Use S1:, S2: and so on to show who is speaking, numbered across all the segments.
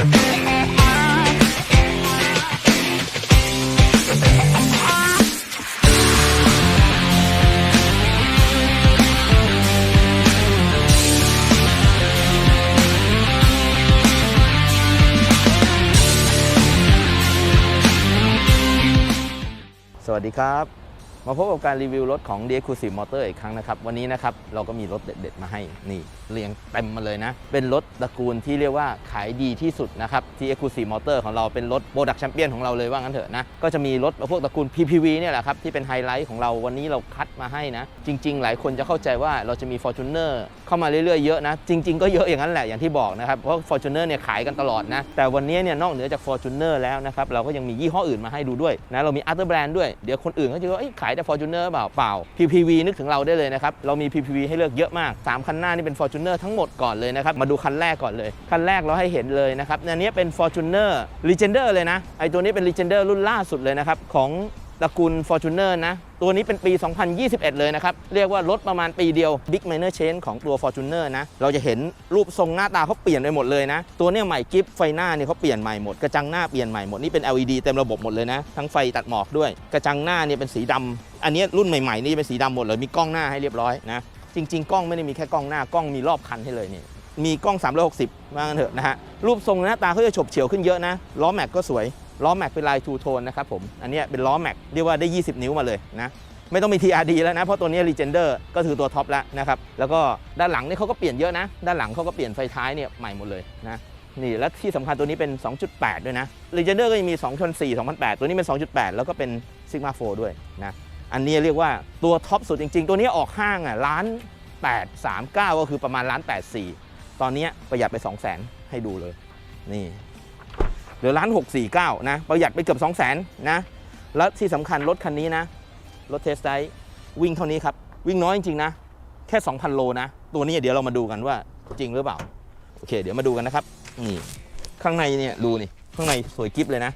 S1: สวัสดีครับ มาพบกับการรีวิวรถของ d e c l u s i v e Motor อีกครั้งนะครับ วันนี้นะครับเราก็มีรถเด็ด ๆ มาให้นี่เรียงเต็มมาเลยนะ เป็นรถตระกูลที่เรียกว่าขายดีที่สุดนะครับ ที่ e c l u s i v e Motor ของเราเป็นรถโปรดักแชมเปี้ยนของเราเลยว่างั้นเถอะนะ ก็จะมีรถพวกตระกูล PPV เนี่ยแหละครับ ที่เป็นไฮไลท์ของเราวันนี้เราคัดมาให้นะ จริง ๆ หลายคนจะเข้าใจว่าเราจะมี Fortuner เข้ามาเรื่อยๆเยอะนะ จริง ๆ ก็เยอะอย่างนั้นแหละอย่างที่บอกนะครับเพราะ Fortuner เนี่ยขายกันตลอดนะแต่วันนี้เนี่ยนอกเหนือจาก Fortuner แล้วนะครับเราก็ยังมียี่ห้ออื่นมาให้ดูด้วยนะเรามี other brand ด้วยเดี๋ยวคนอื่นก็จะว่าเอ้ยายแต่ Fortuner เปล่าเปล่า PPV นึกถึงเราได้เลยนะครับ เรามี PPV ให้เลือกเยอะมาก 3 คันหน้านี่เป็น Fortuner ทั้งหมดก่อนเลยนะครับ มาดูคันแรกก่อนเลย คันแรกเราให้เห็นเลยนะครับอันนี้เป็น Fortuner Legender เลยนะไอตัวนี้เป็น Legender รุ่นล่าสุดเลยนะครับของ ตระกูล Fortuner นะ ตัวนี้เป็นปี 2021 เลยนะครับ เรียกว่ารถประมาณปีเดียว Big Minor Change ของตัว Fortuner นะ เราจะเห็นรูปทรงหน้าตาเขาเปลี่ยนไปหมดเลยนะ ตัวเนี้ยใหม่กิฟไฟหน้าเนี่ยเขาเปลี่ยนใหม่หมด กระจังหน้าเปลี่ยนใหม่หมด นี่เป็น LED เต็มระบบหมดเลยนะ ทั้งไฟตัดหมอกด้วย กระจังหน้าเนี่ยเป็นสีดำอันนี้รุ่นใหม่ๆนี่เป็นสีดำหมดเลย มีกล้องหน้าให้เรียบร้อยนะ จริง ๆ กล้องไม่ได้มีแค่กล้องหน้ากล้องมีรอบคันให้เลยนี่ มีกล้อง 360ว่างั้นเถอะนะฮะ รูปทรงหน้าตาเขาจะฉบเฉียวขึ้นเยอะนะ ล้อแม็กก็สวย ล้อแม็กเป็นลายทูโทนนะครับผม อันนี้เป็นล้อแม็กเรียกว่าได้ 20 นิ้วมาเลยนะ ไม่ต้องมี TRD แล้วนะ เพราะตัวนี้ Legender ก็คือตัวท็อปแล้วนะครับ แล้วก็ด้านหลังนี่เขาก็เปลี่ยนเยอะนะ ด้านหลังเขาก็เปลี่ยนไฟท้ายเนี่ยใหม่หมดเลยนะ นี่และที่สำคัญตัวนี้เป็น 2.8 ด้วยนะ Legender ก็ยังมี2.4 2008 ตัวนี้เป็น 2.8 แล้วก็เป็น Sigma 4ด้วยนะ อันนี้เรียกว่าตัวท็อปสุดจริง ๆ ตัวนี้ออกห้างอะล้าน8 3 9 ก็คือประมาณล้าน8 4ตอนนี้ประหยัดไป 2 0 0 0 0 0 ให้ดูเลย นี่ เหลือล้าน6 4 9นะ ประหยัดไปเกือบ2 0 0 0 0 0นะ แล้วที่สำคัญรถคันนี้นะ รถเทสไดวิ่งเท่านี้ครับ วิ่งน้อยจริงๆนะ แค่ 2,000 โลนะ ตัวนี้เดี๋ยวเรามาดูกันว่าจริงหรือเปล่า โอเค เดี๋ยวมาดูกันนะครับ นี่ ข้างในเนี่ยดูนี่ ข้างในสวยกิ๊บเลยนะ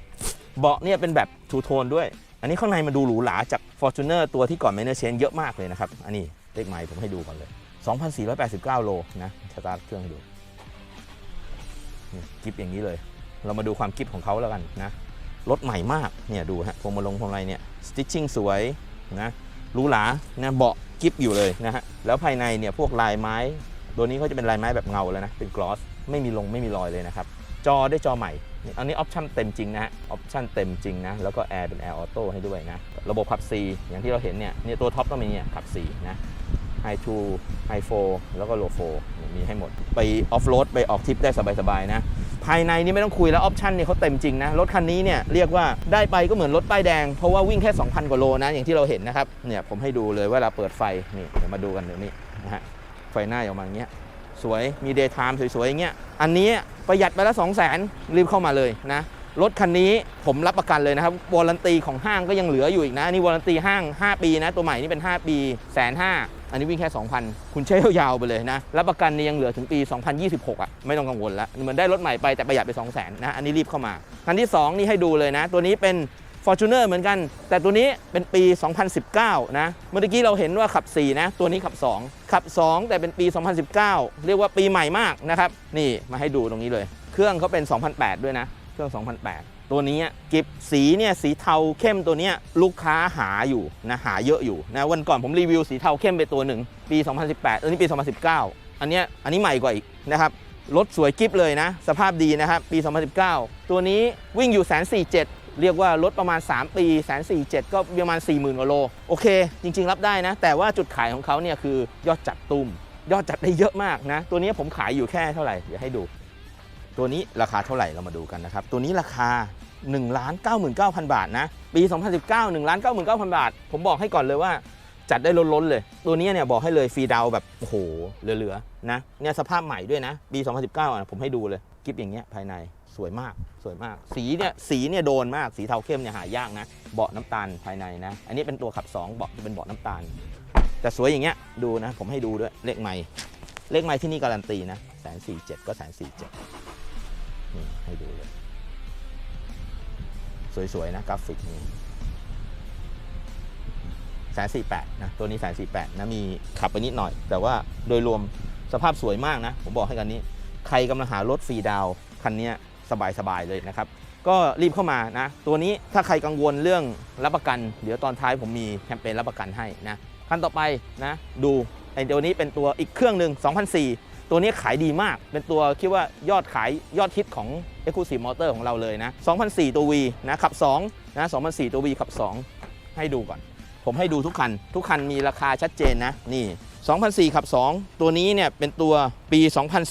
S1: เบาะเนี่ยเป็นแบบทูโทนด้วย อันนี้ข้างในมาดูหรูหราจาก Fortuner ตัวที่ก่อน m a n เ r Change เยอะมากเลยนะครับ อันนี้เลขไมล์ผมให้ดูก่อนเลย 2,489 โลนะสตาร์ทเครื่องให้ดูกิ๊บอย่างนี้เลย เรามาดูความกิ๊บของเขาแล้วกันนะรถใหม่มากเนี่ยดูฮะพวงมาลงพวงมาลัยเนี่ยสติ c ชิ่งสวยนะหรูหรานะเบาะกิ๊บอยู่เลยนะฮะแล้วภายในเนี่ยพวกลายไม้ ตัวนี้เขาจะเป็นลายไม้แบบเงาแล้วนะเป็นกลอสไม่มีลงไม่มีรอยเลยนะครับจอได้จอใหม่อันนี้ออปชั่นเต็มจริงนะฮะออปชั่นเต็มจริงนะแล้วก็แอร์เป็นแอร์ออโต้ให้ด้วยนะระบบขับ C อย่างที่เราเห็นเนี่ยเนี่ยตัวท็อปต้องมีเนี่ยขับ4นะไฮทูไฮโฟแล้วก็โลโฟมีให้หมด ไปออฟโรดไปออกทริปได้สบายๆนะ ภายในนี่ไม่ต้องคุยแล้วออปชันเนี่ยเขาเต็มจริงนะ รถคันนี้เนี่ยเรียกว่าได้ไปก็เหมือนรถป้ายแดง เพราะว่าวิ่งแค่ 2,000 กว่าโลนะ อย่างที่เราเห็นนะครับ เนี่ยผมให้ดูเลยเวลาเปิดไฟ นี่เดี๋ยวมาดูกันเดี๋ยวนี้นะฮะ ไฟหน้าออกมาอย่างเงี้ย สวย มีเดย์ไทม์สวยๆอย่างเงี้ย อันนี้ประหยัดไปแล้ว2 0 0 0 0 0รีบเข้ามาเลยนะ รถคันนี้ผมรับประกันเลยนะครับวอร์ันตีของห้างก็ยังเหลืออยู่อีกนะนี่วอร์ันตีห้าง 5 ปีนะ ตัวใหม่นี่เป็น 5 ปีแสนห้าอันนี้วิ่งแค่ 2,000 คุณใช้ยาวๆไปเลยนะ รับประกันนี่ยังเหลือถึงปี 2026อะไม่ต้องกังวลแล้วเหมือนได้รถใหม่ไปแต่ประหยัดไป 2 0 0 0 0 0นะอันนี้รีบเข้ามาคันที่ 2 นี่ให้ดูเลยนะ ตัวนี้เป็น Fortuner เหมือนกัน แต่ตัวนี้เป็นปี 2019 นะ เมื่อกี้เราเห็นว่าขับ 4 นะ ตัวนี้ขับ 2 ขับ 2 แต่เป็นปี 2019 เรียกว่าปีใหม่มากนะครับ นี่มาให้ดูตรงนี้เลย เครื่องเขาเป็น 2008 ด้วยนะ เครื่อง 2008 ตัวนี้กิบสีเนี่ยสีเทาเข้มตัวนี้ลูกค้าหาอยู่นะหาเยอะอยู่นะวันก่อนผมรีวิวสีเทาเข้มไปตัวหนึ่งปี 2018ตัวนี้ปี 2019 อันเนี้ยอันนี้ใหม่กว่าอีกนะครับรถสวยกิฟเลยนะ สภาพดีนะครับ ปี 2019 ตัวนี้วิ่งอยู่แสนสี่เจ็ดเรียกว่ารถประมาณ 3 ปีแสนสี่เจ็ดก็ประมาณ 40,000กว่าโล โอเค จริง ๆ รับได้นะ แต่ว่าจุดขายของเขาเนี่ยคือยอดจัดตุ้ม ยอดจัดได้เยอะมากนะ ตัวนี้ผมขายอยู่แค่เท่าไหร่ เดี๋ยวให้ดู ตัวนี้ราคาเท่าไหร่เรามาดูกันนะครับ ตัวนี้ราคา1 9 9 0 0 0บาทนะ ปี 2019 1 9 9 0 0 0บาท ผมบอกให้ก่อนเลยว่าจัดได้ล้นๆเลย ตัวนี้เนี่ยบอกให้เลยฟรีดาวแบบโอ้โหเหลือๆนะเนี่ยสภาพใหม่ด้วยนะ ปี 2019อะผมให้ดูเลยกิฟอย่างเงี้ยภายในสวยมากสวยมาก สีเนี่ยสีเนี่ยโดนมากสีเทาเข้มเนี่ยหายากนะเบาะน้ำตาลภายในนะ อันนี้เป็นตัวขับ2เบาะจะเป็นเบาะน้ำตาล แต่สวยอย่างเงี้ยดูนะ ผมให้ดูด้วยเลขไม้เลขไม้ที่นี่การันตีนะแสนสี่เจ็ดก็แสนสี่เจ็ดนี่ ให้ดูเลย สวย ๆ นะ กราฟิกนี่แสนสี่แปดนะ ตัวนี้แสนสี่แปดนะ มีขับไปนิดหน่อย แต่ว่าโดยรวมสภาพสวยมากนะ ผมบอกให้กันนี้ ใครกำลังหารถฟรีดาว คันนี้ยสบาย ๆ เลยนะครับ ก็รีบเข้ามานะ ตัวนี้ถ้าใครกังวลเรื่องรับประกัน เดี๋ยวตอนท้ายผมมีแคมเปญรับประกันให้นะขั้นต่อไปนะ ดูไอ้ตัวนี้เป็นตัวอีกเครื่องหนึ่ง2004 ตัวนี้ขายดีมาก เป็นตัวคิดว่ายอดขายยอดฮิตของ e x c l u s i v e Motor ของเราเลยนะ2004 ตัว V นะขับ2นะ2004 ตัว V ขับ 2 ให้ดูก่อน ผมให้ดูทุกคัน ทุกคันมีราคาชัดเจนนะ นี่2004ขับ 2 ตัวนี้เนี่ยเป็นตัวปี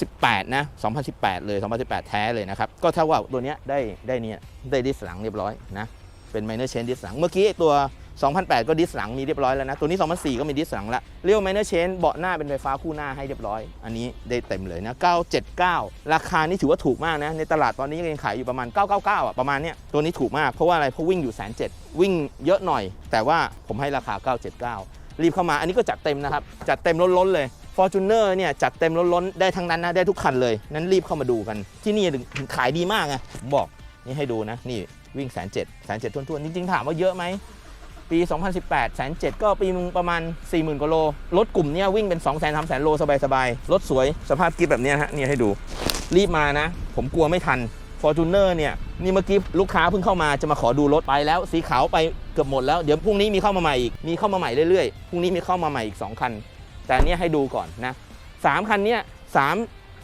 S1: 2018 นะ 2018 เลย 2018 แท้เลยนะครับ ก็เท่าว่าตัวเนี้ยได้ได้เนี่ยได้ดิสหลังเรียบร้อยนะ เป็นไมเนอร์เชนดิสหลัง เมื่อกี้ไอ้ตัว 2008 ก็ดิสหลังมีเรียบร้อยแล้วนะ ตัวนี้ 2004 ก็มีดิสหลังละเรียกว่าไมเนอร์เชนเบาะหน้าเป็นไฟฟ้าคู่หน้าให้เรียบร้อย อันนี้ได้เต็มเลยนะ 979 ราคานี่ถือว่าถูกมากนะ ในตลาดตอนนี้ยังขายอยู่ประมาณ 999 อะ ประมาณเนี้ย ตัวนี้ถูกมาก เพราะว่าอะไร เพราะวิ่งอยู่แสนเจ็ดวิ่งเยอะหน่อย แต่ว่าผมให้ราคา 979 รีบเข้ามา อันนี้ก็จัดเต็มนะครับ จัดเต็มล้นๆเลย Fortuner เนี่ยจัดเต็มล้นๆได้ทั้งนั้นนะ ได้ทุกคันเลย นั้นรีบเข้ามาดูกัน ที่นี่ถึงขายดีมากไงผมบอก นี่ให้ดูนะ นี่วิ่งแสนเจ็ดแสนเจ็ดทวนๆ จริงๆ ถามว่าเยอะไหม ปี 2018แสนเจ็ดก็ปีมึงประมาณ 40,000กว่าโล รถกลุ่มเนี้ยวิ่งเป็น 2 0 0 0 0 3 0 0 0 โลสบายๆ รถสวยสภาพกิ๊บแบบเนี้ยฮะนี่ให้ดู รีบมานะ ผมกลัวไม่ทัน Fortuner เนี่ยนี่เมื่อกี้ลูกค้าเพิ่งเข้ามาจะมาขอดูรถไปแล้ว สีขาวไปเกือบหมดแล้วเดี๋ยวพรุ่งนี้มีเข้ามาใหม่อีกมีเข้ามาใหม่เรื่อยๆพรุ่งนี้มีเข้ามาใหม่อีก 2 คัน แต่เนี้ยให้ดูก่อนนะสามคันเนี้ยสาม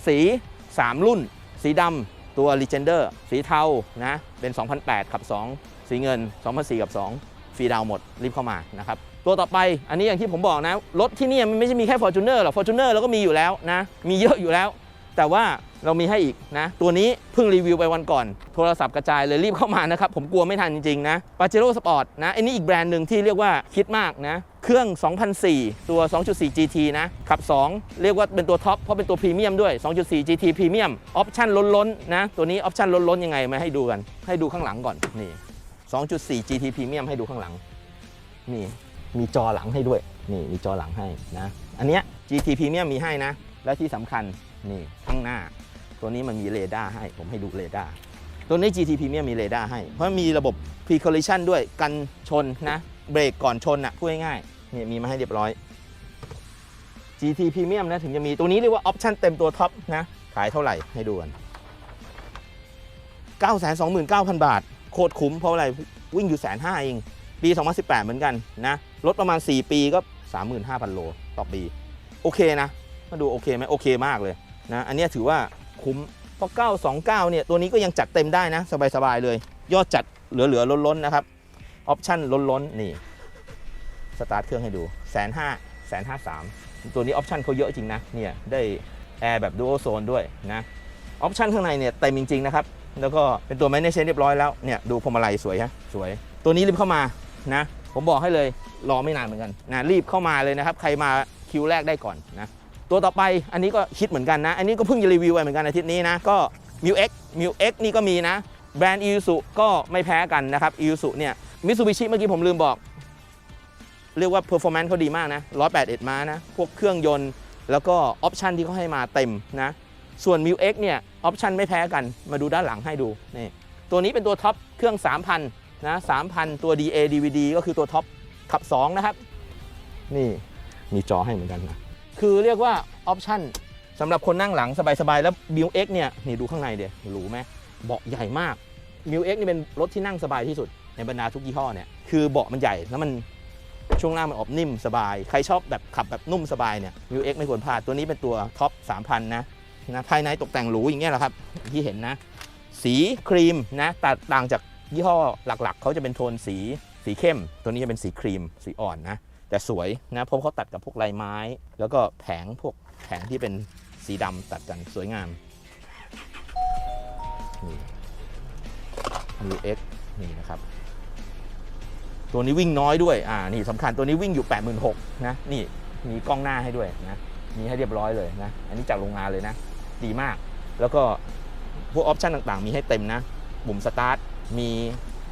S1: สี 3 รุ่น สีดำตัว Legender สีเทานะเป็น 2008 ขับ 2 สีเงิน 2004 กับ 2 รีดาวหมดรีบเข้ามานะครับตัวต่อไปอันนี้อย่างที่ผมบอกนะ รถที่นี่มันไม่ใช่มีแค่ Fortuner หรอก Fortuner เราก็มีอยู่แล้วนะ มีเยอะอยู่แล้ว แต่ว่าเรามีให้อีกนะ ตัวนี้เพิ่งรีวิวไปวันก่อน โทรศัพท์กระจายเลยรีบเข้ามานะครับ ผมกลัวไม่ทันจริง ๆ นะ Pajero Sport นะอันนี้อีกแบรนด์หนึ่งที่เรียกว่าคิดมากนะ เครื่อง 2004 ตัว 2.4 GT นะขับ 2 เรียกว่าเป็นตัวท็อป เพราะเป็นตัวพรีเมียมด้วย 2.4 GT พรีเมียมออปชั่นล้นๆนะตัวนี้ออปชั่นล้นๆยังไงมาให้ดูกันให้ดูข้างหลังก่อนนี่ 2.4 GT พรีเมียมให้ดูข้างหลัง นี่มีจอหลังให้ด้วย นี่มีจอหลังให้นะ อันเนี้ย GT Premium มีให้นะ และที่สำคัญนี่ข้างหน้า ตัวนี้มันมีเรดาร์ให้ ผมให้ดูเรดาร์ ตัวนี้ GT Premium มีเรดาร์ให้ เพราะมีระบบ Pre Collision ด้วยกันชนนะ เบรกก่อนชนอะพูดง่ายๆนี่มีมาให้เรียบร้อย GT Premium นะถึงจะมีตัวนี้เรียกว่าออปชั่นเต็มตัวท็อปนะ ขายเท่าไหร่ให้ดูกัน 929,000 บาท โคตรคุ้มเพราะอะไรวิ่งอยู่แสนห้าเอง ปี 2018 เหมือนกันนะรถประมาณ 4 ปีก็ 35,000 โลต่อปี โอเคนะ มาดูโอเคไหมโอเคมากเลยนะอันนี้ถือว่าคุ้มเพราะ929 เนี่ย ตัวนี้ก็ยังจัดเต็มได้นะ สบาย ๆ เลย ยอดจัดเหลือ ๆ ล้น ๆ นะครับ ออปชั่นล้น ๆ นี่ สตาร์ทเครื่องให้ดูแสนห้าแสนห้าสามตัวนี้ออปชั่นเขาเยอะจริงนะ เนี่ย ได้แอร์แบบดูโอโซนด้วยนะ ออปชั่นข้างในเนี่ยเต็มจริง ๆ นะครับ แล้วก็เป็นตัวแมนเนเชนเรียบร้อยแล้วเนี่ยดูพวงมาลัยสวยฮะสวย ตัวนี้รีบเข้ามานะผมบอกให้เลยรอไม่นานเหมือนกันนะรีบเข้ามาเลยนะครับ ใครมาคิวแรกได้ก่อนนะตัวต่อไปอันนี้ก็คิดเหมือนกันนะ อันนี้ก็เพิ่งจะรีวิวไปเหมือนกันอาทิตย์นี้นะก็ m i u X m i u X นี่ก็มีนะ แบรนด์ i ิ s u ก็ไม่แพ้กันนะครับ i ิ s u เนี่ยมิ t ซูบิชิเมื่อกี้ผมลืมบอก เรียกว่า performance เขาดีมากนะ181ม้านะ พวกเครื่องยนต์ แล้วก็ออปชันที่เขาให้มาเต็มนะ ส่วน m i u X เนี่ยออปชันไม่แพ้กันมาดูด้านหลังให้ดูนี่ตัวนี้เป็นตัวท็อปเครื่อง 3,000นะ3,000 ตัว DA DVD ก็คือตัวท็อปขับ 2 นะครับ นี่มีจอให้เหมือนกันนะ คือเรียกว่าออปชันสำหรับคนนั่งหลังสบาย ๆ แล้ว m i u X เนี่ย นี่ดูข้างในเดี๋ยวหรูไหมเบาะใหญ่มาก m i u X นี่เป็นรถที่นั่งสบายที่สุดในบรรดาทุกยี่ห้อเนี่ยคือเบาะมันใหญ่แล้วมันช่วงล่างมันออบนิ่มสบาย ใครชอบแบบขับแบบนุ่มสบายเนี่ย m i u X ไม่ควรพลาดตัวนี้เป็นตัวท็อป3,000นะ นะภายในตกแต่งหรูอย่างเงี้ยแหละครับที่เห็นนะ สีครีมนะแต่ต่างจากยี่ห้อหลักๆเขาจะเป็นโทนสีสีเข้ม ตัวนี้จะเป็นสีครีมสีอ่อนนะ แต่สวยนะเพราะเขาตัดกับพวกลายไม้ แล้วก็แผงพวกแผงที่เป็นสีดำตัดกันสวยงามนี่ UX นี่นะครับตัวนี้วิ่งน้อยด้วย อ่า นี่สำคัญตัวนี้วิ่งอยู่ 86,000นะ นี่ มีกล้องหน้าให้ด้วยนะ มีให้เรียบร้อยเลยนะ อันนี้จากโรงงานเลยนะ ดีมาก แล้วก็พวกออปชันต่างๆ มีให้เต็มนะปุ่มสตาร์ทมี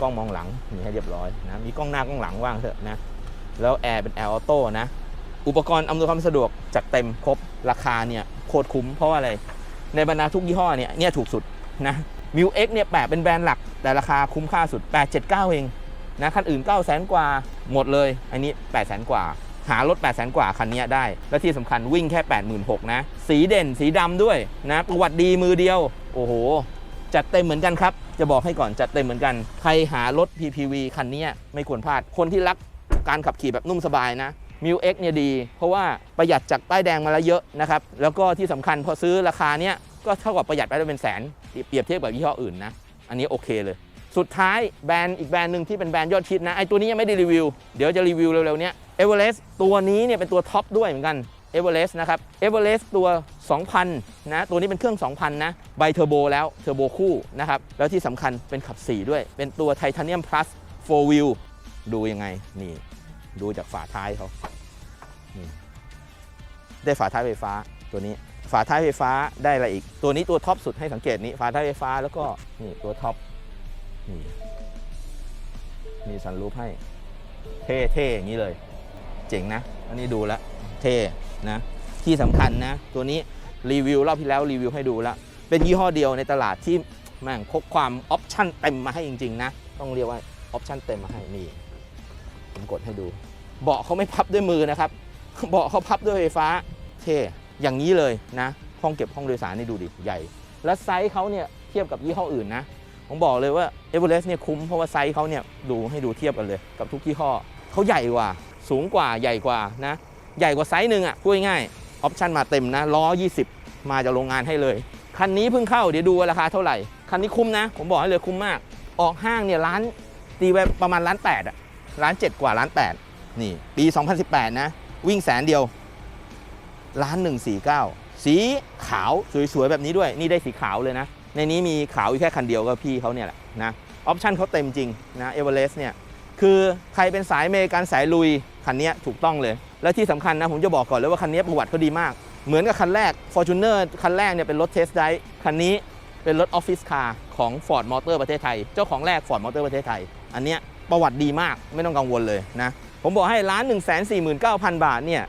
S1: กล้องมองหลังมีให้เรียบร้อยนะมีกล้องหน้ากล้องหลังว่างเถอะนะแล้วแอร์เป็นแอร์ออโต้นะอุปกรณ์อำนวยความสะดวกจัดเต็มครบราคาเนี่ยโคตรคุ้มเพราะว่าอะไร ในบรรดาทุกยี่ห้อเนี่ยเนี่ยถูกสุดนะมิวเอ็กเนี่ยแปะเป็นแบรนด์หลัก แต่ราคาคุ้มค่าสุด 879 เองนะคันอื่น 9 0 0 0 0 0 กว่าหมดเลย อันนี้ 8 0 0 0 0 0 กว่า หารถ8 0 0 0 0 0กว่าคันนี้ได้ และที่สำคัญวิ่งแค่ 86,000นะ สีเด่นสีดำด้วยนะประวัติดีมือเดียว โอ้โห จัดเต็มเหมือนกันครับ จะบอกให้ก่อนจัดเต็มเหมือนกัน ใครหารถ PPV คันนี้ไม่ควรพลาด คนที่รักการขับขี่แบบนุ่มสบายนะมิวเอ็กเนี่ยดี เพราะว่าประหยัดจากป้ายแดงมาแล้วเยอะนะครับ แล้วก็ที่สำคัญพอซื้อราคาเนี้ยก็เท่ากับประหยัดไปได้เป็นแสน เปรียบเทียบกับยี่ห้ออื่นนะ อันนี้โอเคเลย สุดท้ายแบรนด์อีกแบรนด์หนึ่งที่เป็นแบรนด์ยอดฮิตนะไอตัวนี้ยังไม่ได้รีวิว เดี๋ยวจะรีวิวเร็วๆเนี้ย เอเวอเรสต์ตัวนี้เนี่ยเป็นตัวท็อปด้วยเหมือนกันเอเวอเรสต์นะครับเอเวอเรสต์ตัว 2,000 นะ ตัวนี้เป็นเครื่อง 2,000 นะ ไบเทอร์โบแล้ว เทอร์โบคู่นะครับ แล้วที่สำคัญเป็นขับ 4 ด้วย เป็นตัวไทเทเนียมพลัส4 wheel ดูยังไง นี่ ดูจากฝาท้ายเขาได้ฝาท้ายไฟฟ้าตัวนี้ ฝาท้ายไฟฟ้าได้อะไรอีก ตัวนี้ตัวท็อปสุดให้สังเกตนี้ ฝาท้ายไฟฟ้าแล้วก็นี่ตัวท็อปนี่มีสันรูปให้ เท่ๆอย่างนี้เลย เจ๋งนะ อันนี้ดูแล้วเท่นะ ที่สำคัญนะ ตัวนี้รีวิวรอบที่แล้วรีวิวให้ดูแล้ว เป็นยี่ห้อเดียวในตลาดที่แม่งพกความออปชั่นเต็มมาให้จริงๆนะ ต้องเรียกว่าออปชั่นเต็มมาให้นี่ผมกดให้ดู เบาะเขาไม่พับด้วยมือนะครับ เบาะเขาพับด้วยไฟฟ้า เท่อย่างนี้เลยนะ ห้องเก็บห้องโดยสารนี่ดูดิใหญ่ และไซส์เขาเนี่ยเทียบกับยี่ห้ออื่นนะผมบอกเลยว่าเอเวอเรสต์เนี่ยคุ้มเพราะว่าไซส์เขาเนี่ยดูให้ดูเทียบกันเลยกับทุกยี่ห้อเขาใหญ่กว่า สูงกว่าใหญ่กว่านะ ใหญ่กว่าไซส์หนึ่งอะพูดง่ายออปชั่นมาเต็มนะล้อ 20 มาจากโรงงานให้เลย คันนี้เพิ่งเข้าเดี๋ยวดูราคาเท่าไหร่ คันนี้คุ้มนะ ผมบอกให้เลยคุ้มมาก ออกห้างเนี่ยร้านตีไว้ประมาณล้านแปดอะล้านเจ็ดกว่าล้านแปดนี่ ปี 2018 นะ วิ่งแสนเดียวล้านหนึ่งสี่เก้าสีขาวสวยๆ แบบนี้ด้วย นี่ได้สีขาวเลยนะ ในนี้มีขาวอยู่แค่คันเดียวก็พี่เขาเนี่ยแหละนะออปชั่นเขาเต็มจริงนะเอเวอเรสต์เนี่ยคือใครเป็นสายเมกันสายลุย คันนี้ถูกต้องเลย และที่สำคัญนะผมจะบอกก่อนเลยว่าคันนี้ประวัติเขาดีมาก เหมือนกับคันแรก Fortuner คันแรกเนี่ยเป็นรถเทสไดคันนี้เป็นรถออฟฟิศคาร์ของ Ford Motor ประเทศไทย เจ้าของแรก Ford Motor ประเทศไทย อันเนี้ยประวัติดีมากไม่ต้องกังวลเลยนะผมบอกให้ล้าน 1 4 9 0 0 0 บาทเนี่ย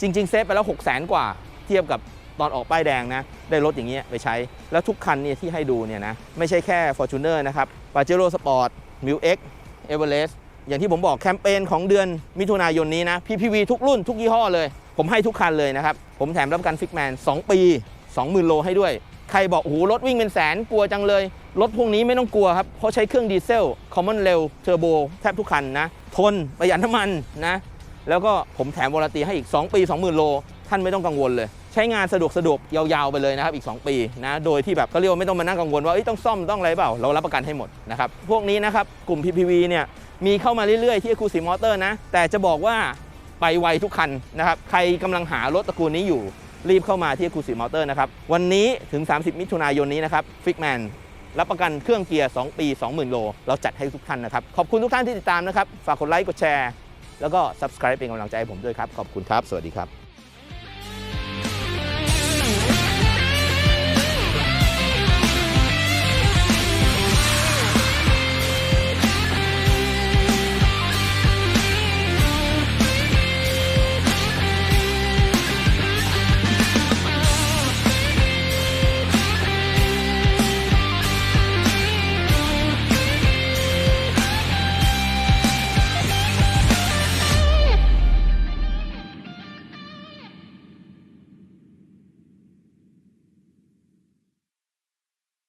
S1: จริง ๆ เซฟไปแล้ว6 0 0 0 0 0 กว่าเทียบกับตอนออกป้ายแดงนะ ได้รถอย่างเงี้ยไปใช้ แล้วทุกคันเนี่ยที่ให้ดูเนี่ยนะ ไม่ใช่แค่ Fortuner นะครับ Pajero Sport m i l X Everest อย่างที่ผมบอกแคมเปญของเดือนมิถุนายนนี้นะ PPV ทุกรุ่นทุกยี่ห้อเลย ผมให้ทุกคันเลยนะครับ ผมแถมรับประกันฟิกแมน 2 ปี 20,000 โลให้ด้วย ใครบอกโอ้โหรถวิ่งเป็นแสนกลัวจังเลย รถพวกนี้ไม่ต้องกลัวครับเพราะใช้เครื่องดีเซล Common Rail Turbo แทบทุกคันนะ ทนประหยัดน้ำมันนะ แล้วก็ผมแถมวารันตีให้อีก 2 ปี 20,000 โล ท่านไม่ต้องกังวลเลย ใช้งานสะดวกสะดวกยาวๆไปเลยนะครับอีก 2 ปีนะโดยที่แบบเขาเรียกว่าไม่ต้องมานั่งกังวลว่าต้องซ่อมต้องอะไรเปล่าเรารับประกันให้หมดนะครับพวกนี้นะครับกลุ่ม PPV เนี่ย มีเข้ามาเรื่อยๆที่คูซีมอเตอร์นะ แต่จะบอกว่าไปไวทุกคันนะครับ ใครกำลังหารถตระกูลนี้อยู่ รีบเข้ามาที่คูซีมอเตอร์นะครับ วันนี้ถึง 30 มิถุนายนนี้นะครับฟิกแมนรับประกันเครื่องเกียร์ 2 ปี 20,000 โล เราจัดให้ทุกท่านนะครับ ขอบคุณทุกท่านที่ติดตามนะครับ ฝากกดไลค์ กดแชร์ แล้วก็ subscribe เป็นกำลังใจให้ผมด้วยครับ ขอบคุณครับ สวัสดีครับ